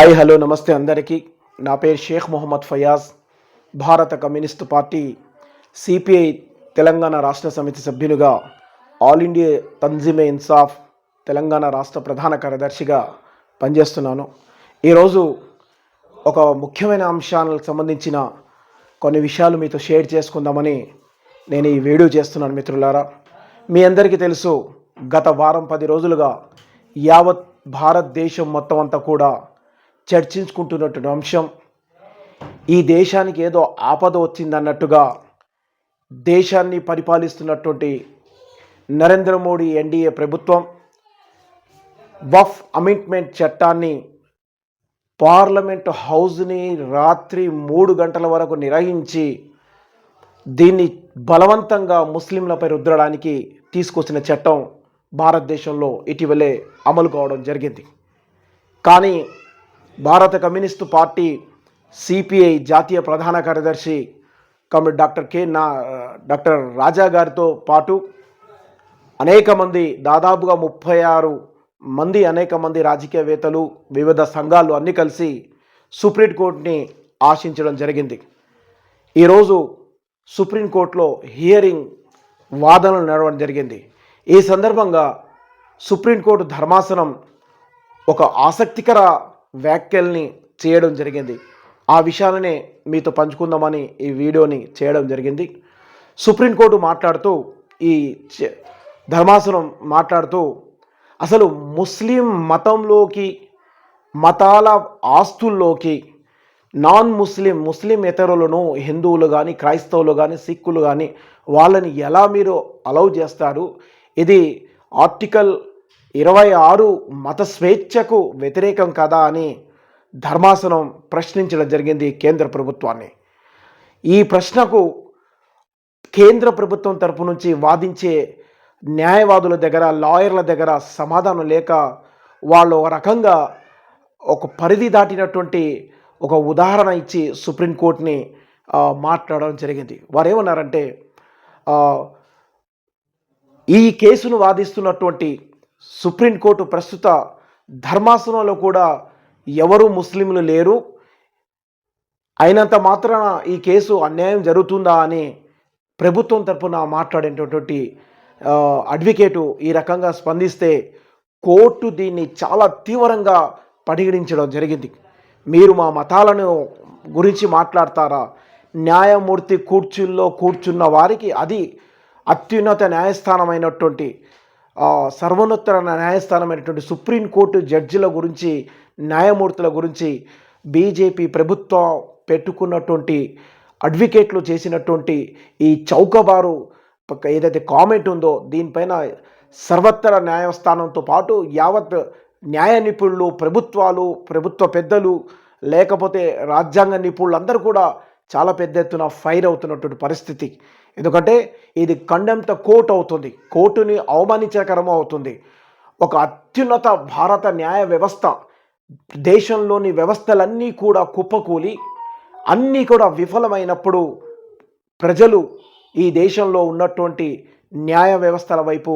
Hi hello నమస్తే అందరికీ. నా పేరు షేక్ మొహమ్మద్ ఫయాజ్. భారత communist party CPI Telangana Rashtra Samithi సభ్యునిగా ఆల్ ఇండియా తంజిమే ఇన్సాఫ్ తెలంగాణ రాష్ట్ర ప్రధాన కార్యదర్శిగా పనిచేస్తున్నాను. ఈరోజు ఒక ముఖ్యమైన అంశాలకు సంబంధించిన కొన్ని విషయాలు మీతో షేర్ చేసుకుందామని నేను ఈ వీడియో చేస్తున్నాను మిత్రులారా. మీ అందరికీ తెలుసు గత వారం పది రోజులుగా యావత్ భారతదేశం మొత్తం అంతా కూడా చర్చించుకుంటున్నటువంటి అంశం ఈ దేశానికి ఏదో ఆపద వచ్చిందన్నట్టుగా దేశాన్ని పరిపాలిస్తున్నటువంటి నరేంద్ర మోడీ ఎన్డీఏ ప్రభుత్వం వఫ్ అమెంట్మెంట్ చట్టాన్ని పార్లమెంట్ హౌస్ని రాత్రి మూడు గంటల వరకు నిర్వహించి దీన్ని బలవంతంగా ముస్లింలపై రుద్దడానికి తీసుకొచ్చిన చట్టం భారతదేశంలో ఇటీవలే అమలు కావడం జరిగింది. కానీ భారత కమ్యూనిస్టు పార్టీ సిపిఐ జాతీయ ప్రధాన కార్యదర్శి కమ్రేడ్ డాక్టర్ కె నా డాక్టర్ రాజా గారితో పాటు అనేక మంది దాదాపుగా ముప్పై ఆరు మంది అనేక మంది రాజకీయవేత్తలు వివిధ సంఘాలు అన్నీ కలిసి సుప్రీంకోర్టుని ఆశించడం జరిగింది. ఈరోజు సుప్రీంకోర్టులో హియరింగ్ వాదనలు నడవడం జరిగింది. ఈ సందర్భంగా సుప్రీంకోర్టు ధర్మాసనం ఒక ఆసక్తికర వ్యాఖ్యల్ని చేయడం జరిగింది. ఆ విషయాలనే మీతో పంచుకుందామని ఈ వీడియోని చేయడం జరిగింది. సుప్రీంకోర్టు మాట్లాడుతూ ఈ చ- ధర్మాసనం మాట్లాడుతూ అసలు ముస్లిం మతంలోకి మతాల ఆస్తుల్లోకి నాన్ ముస్లిం ముస్లిం ఇతరులను హిందువులు కానీ క్రైస్తవులు కానీ సిక్కులు కానీ వాళ్ళని ఎలా మీరు అలౌ చేస్తారు? ఇది ఆర్టికల్ ఇరవై ఆరు మత స్వేచ్ఛకు వ్యతిరేకం కదా అని ధర్మాసనం ప్రశ్నించడం జరిగింది కేంద్ర ప్రభుత్వాన్ని. ఈ ప్రశ్నకు కేంద్ర ప్రభుత్వం తరపు నుంచి వాదించే న్యాయవాదుల దగ్గర లాయర్ల దగ్గర సమాధానం లేక వాళ్ళు ఒక రకంగా ఒక పరిధి దాటినటువంటి ఒక ఉదాహరణ ఇచ్చి సుప్రీంకోర్టుని మాట్లాడడం జరిగింది. వారు ఏమన్నారంటే ఈ కేసును వాదిస్తున్నటువంటి సుప్రీంకోర్టు ప్రస్తుత ధర్మాసనంలో కూడా ఎవరు ముస్లింలు లేరు. అయినంత మాత్రాన ఈ కేసు అన్యాయం జరుగుతుందా అని ప్రభుత్వం తరపున మాట్లాడేటటువంటి అడ్వకేటు ఈ రకంగా స్పందిస్తే కోర్టు దీన్ని చాలా తీవ్రంగా పరిగణించడం జరిగింది. మీరు మా మతాలను గురించి మాట్లాడతారా? న్యాయమూర్తి కూర్చుల్లో కూర్చున్న వారికి అది అత్యున్నత న్యాయస్థానమైనటువంటి ఆ, సర్వోన్నత న్యాయస్థానమైనటువంటి సుప్రీంకోర్టు జడ్జిల గురించి న్యాయమూర్తుల గురించి బీజేపీ ప్రభుత్వం పెట్టుకున్నటువంటి అడ్వకేట్లు చేసినటువంటి ఈ చౌకబారు ఏదైతే కామెంట్ ఉందో దీనిపైన సర్వత్ర న్యాయస్థానంతో పాటు యావత్ న్యాయ నిపుణులు ప్రభుత్వాలు ప్రభుత్వ పెద్దలు లేకపోతే రాజ్యాంగ నిపుణులు అందరూ కూడా చాలా పెద్ద ఎత్తున ఫైర్ అవుతున్నటువంటి పరిస్థితి. ఎందుకంటే ఇది కండెంత కోర్టు అవుతుంది. కోర్టుని అవమానించకరం అవుతుంది. ఒక అత్యున్నత భారత న్యాయ వ్యవస్థ దేశంలోని వ్యవస్థలన్నీ కూడా కుప్పకూలి అన్నీ కూడా విఫలమైనప్పుడు ప్రజలు ఈ దేశంలో ఉన్నటువంటి న్యాయ వ్యవస్థల వైపు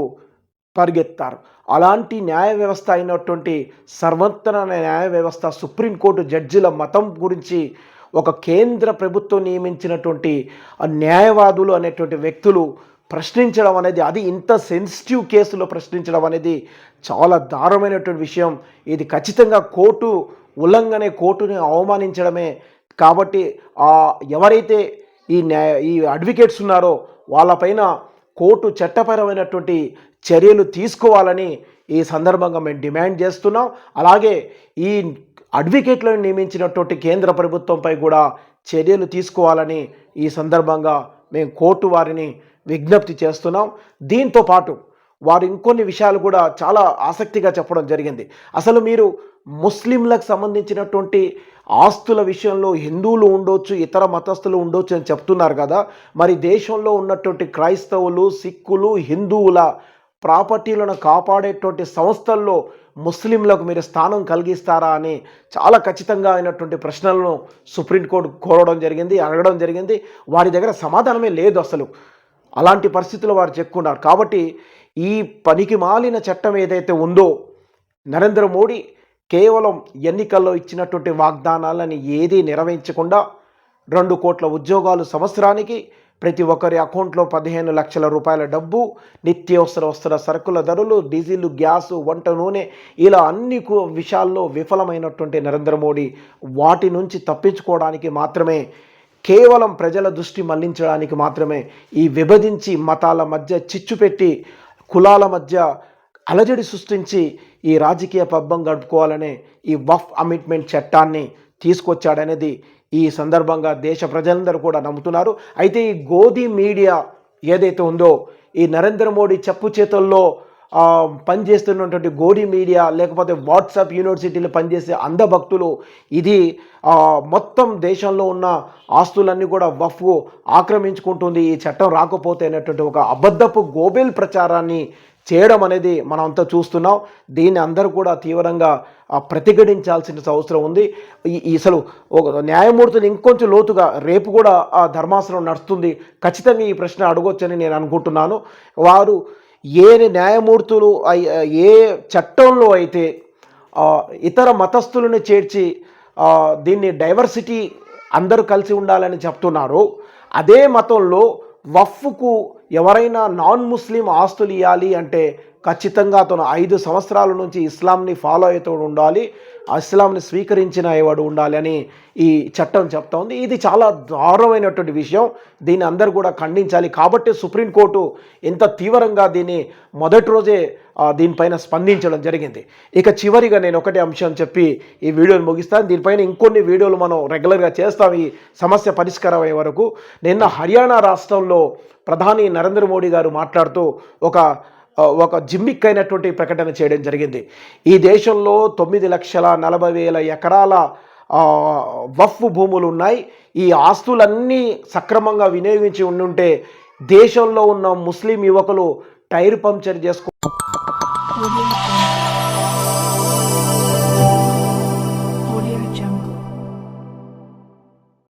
పరిగెత్తారు. అలాంటి న్యాయ వ్యవస్థ అయినటువంటి సర్వోత్తర న్యాయ వ్యవస్థ సుప్రీంకోర్టు జడ్జిల మతం గురించి ఒక కేంద్ర ప్రభుత్వం నియమించినటువంటి న్యాయవాదులు అనేటువంటి వ్యక్తులు ప్రశ్నించడం అనేది అది ఇంత సెన్సిటివ్ కేసులో ప్రశ్నించడం అనేది చాలా దారుణమైనటువంటి విషయం. ఇది ఖచ్చితంగా కోర్టు ఉల్లంఘనే కోర్టుని అవమానించడమే. కాబట్టి ఎవరైతే ఈ న్యాయ ఈ అడ్వకేట్స్ ఉన్నారో వాళ్ళపైన కోర్టు చట్టపరమైనటువంటి చర్యలు తీసుకోవాలని ఈ సందర్భంగా మేము డిమాండ్ చేస్తున్నాం. అలాగే ఈ అడ్వకేట్లను నియమించినటువంటి కేంద్ర ప్రభుత్వంపై కూడా చర్యలు తీసుకోవాలని ఈ సందర్భంగా మేము కోర్టు వారిని విజ్ఞప్తి చేస్తున్నాం. దీంతో పాటు వారు ఇంకొన్ని విషయాలు కూడా చాలా ఆసక్తిగా చెప్పడం జరిగింది. అసలు మీరు ముస్లింలకు సంబంధించినటువంటి ఆస్తుల విషయంలో హిందువులు ఉండొచ్చు ఇతర మతస్థులు ఉండొచ్చు అని చెప్తున్నారు కదా. మరి దేశంలో ఉన్నటువంటి క్రైస్తవులు సిక్కులు హిందువుల ప్రాపర్టీలను కాపాడేటువంటి సంస్థల్లో ముస్లింలకు మీరు స్థానం కలిగిస్తారా అని చాలా ఖచ్చితంగా అయినటువంటి ప్రశ్నలను సుప్రీంకోర్టు కోరడం జరిగింది అడగడం జరిగింది. వారి దగ్గర సమాధానమే లేదు అసలు. అలాంటి పరిస్థితులు వారు చెప్పుకున్నారు కాబట్టి ఈ పనికి మాలిన చట్టం ఏదైతే ఉందో నరేంద్ర మోడీ కేవలం ఎన్నికల్లో ఇచ్చినటువంటి వాగ్దానాలని ఏదీ నెరవేర్చకుండా రెండు కోట్ల ఉద్యోగాలు సంవత్సరానికి ప్రతి ఒక్కరి అకౌంట్లో పదిహేను లక్షల రూపాయల డబ్బు నిత్యవసర వస్త్ర సరుకుల ధరలు డీజిల్ గ్యాసు వంట నూనె ఇలా అన్ని విషయాల్లో విఫలమైనటువంటి నరేంద్ర మోడీ వాటి నుంచి తప్పించుకోవడానికి మాత్రమే కేవలం ప్రజల దృష్టి మళ్ళించడానికి మాత్రమే ఈ విభజించి మతాల మధ్య చిచ్చు పెట్టి కులాల మధ్య అలజడి సృష్టించి ఈ రాజకీయ పబ్బం గడుపుకోవాలనే ఈ వఫ్ అమిట్మెంట్ చట్టాన్ని తీసుకొచ్చాడనేది ఈ సందర్భంగా దేశ ప్రజలందరూ కూడా నమ్ముతున్నారు. అయితే ఈ గోధి మీడియా ఏదైతే ఉందో ఈ నరేంద్ర మోడీ చెప్పు చేతుల్లో పనిచేస్తున్నటువంటి గోడి మీడియా లేకపోతే వాట్సాప్ యూనివర్సిటీలో పనిచేసే అంధభక్తులు ఇది మొత్తం దేశంలో ఉన్న ఆస్తులన్నీ కూడా వఫ్ ఆక్రమించుకుంటుంది. ఈ చట్టం రాకపోతే అనేటువంటి ఒక అబద్ధపు గోబెల్ ప్రచారాన్ని చేయడం అనేది మనం అంతా చూస్తున్నాం. దీన్ని అందరూ కూడా తీవ్రంగా ప్రతిఘటించాల్సిన అవసరం ఉంది. ఈ అసలు ఒక న్యాయమూర్తులు ఇంకొంచెం లోతుగా రేపు కూడా ఆ ధర్మాసనం నడుస్తుంది. ఖచ్చితంగా ఈ ప్రశ్న అడగొచ్చని నేను అనుకుంటున్నాను. వారు ఏ న్యాయమూర్తులు ఏ చట్టంలో అయితే ఇతర మతస్థులను చేర్చి దీన్ని డైవర్సిటీ అందరూ కలిసి ఉండాలని చెప్తున్నారు అదే మతంలో వఫ్కు ఎవరైనా నాన్ ముస్లిం ఆస్తులు ఇవ్వాలి అంటే ఖచ్చితంగా అతను ఐదు సంవత్సరాల నుంచి ఇస్లాంని ఫాలో అవుతూ ఉండాలి ఆ ఇస్లాంని స్వీకరించిన వాడు ఉండాలి అని ఈ చట్టం చెప్తా ఉంది. ఇది చాలా దారుణమైనటువంటి విషయం. దీన్ని అందరూ కూడా ఖండించాలి. కాబట్టి సుప్రీంకోర్టు ఎంత తీవ్రంగా దీన్ని మొదటి రోజే దీనిపైన స్పందించడం జరిగింది. ఇక చివరిగా నేను ఒకటే అంశం చెప్పి ఈ వీడియోని ముగిస్తాను దీనిపైన ఇంకొన్ని వీడియోలు మనం రెగ్యులర్గా చేస్తాం ఈ సమస్య పరిష్కారం అయ్యే వరకు. నిన్న హర్యానా రాష్ట్రంలో ప్రధాని నరేంద్ర మోడీ గారు మాట్లాడుతూ ఒక ఒక జిమ్మిక్ అయినటువంటి ప్రకటన చేయడం జరిగింది. ఈ దేశంలో తొమ్మిది లక్షల నలభై వేల ఎకరాల వఫ్ భూములు ఉన్నాయి. ఈ ఆస్తులన్నీ సక్రమంగా వినియోగించి ఉండుంటే దేశంలో ఉన్న ముస్లిం యువకులు టైర్ పంక్చర్ చేసుకు